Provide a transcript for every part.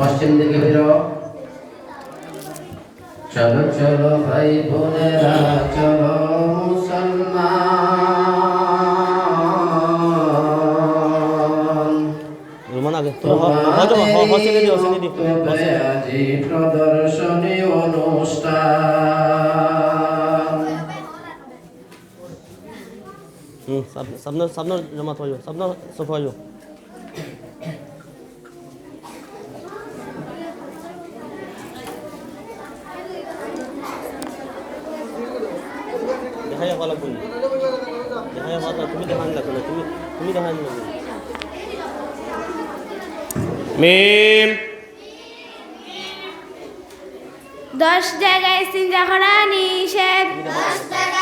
পশ্চিম দিকে ফিরো চলো চলো ভাই বোনেরা চলো প্রদর্শনী অনুষ্ঠান সামনে সামনে জমা হইও সামনে সফা হইও দেখাই কোন বলি দেখাই ভালো তুমি দেখান না তুমি তুমি দেখান না মিম। দশ জায়গায় ইস্তিনজা করা নিষেধ। দশ টাকায়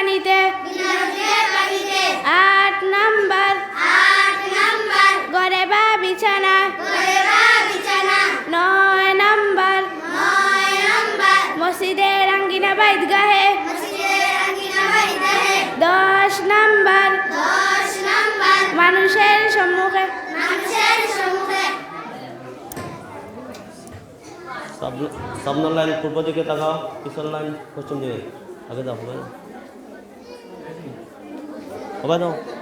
পানিতে আট নাম্বার। গড়ে বা বিছানা। ঘরে বা বিছানা। নয় নাম্বার। মসজিদের আঙ্গিনা বাইদ গাহে দশ নাম্বার। মানুষের সম্মুখে। সামনের লাইন পূর্ব দিকে তাকাও পিছন লাইন পশ্চিম দিকে। আগে যাও হবে না হবে না